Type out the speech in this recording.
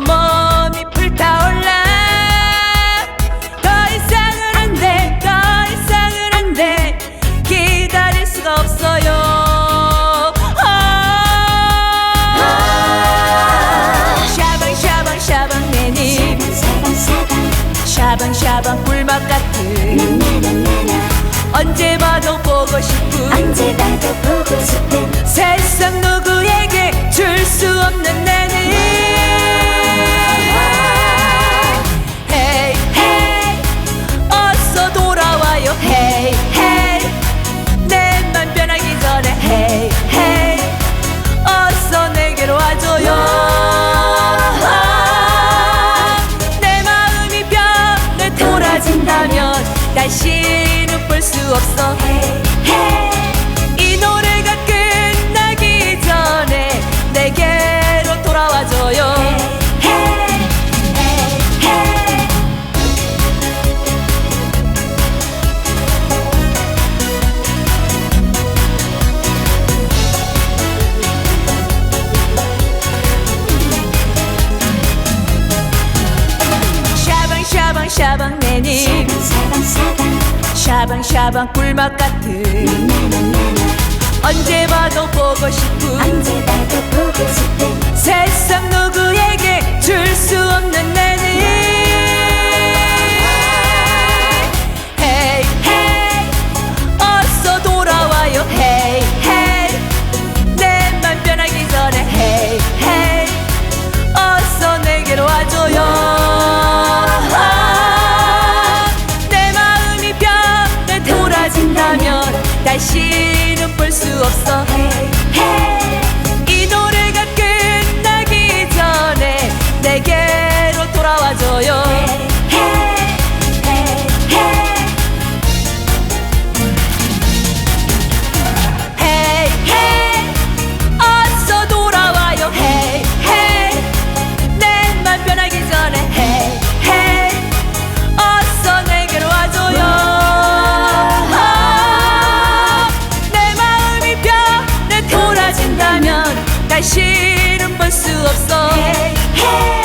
온몸이 불타올라. 더 이상은 안돼 더 이상은 안돼. 기다릴 수가 없어요. 아. 샤방 샤방 샤방 사방 샤방 샤방 꿀맛 같은. 언제 봐도 보고 싶은. 언제 봐도 보고 다시는 볼 수 없어. Hey hey 이 노래가 끝나기 전에 내게로 돌아와줘요. hey hey hey 샤방 샤방 샤방 내님 사방 사방 샤방 샤방 꿀맛 같은. 언제 봐도 보고 싶은 다시는 볼 수 없어. Hey hey super soul of soul.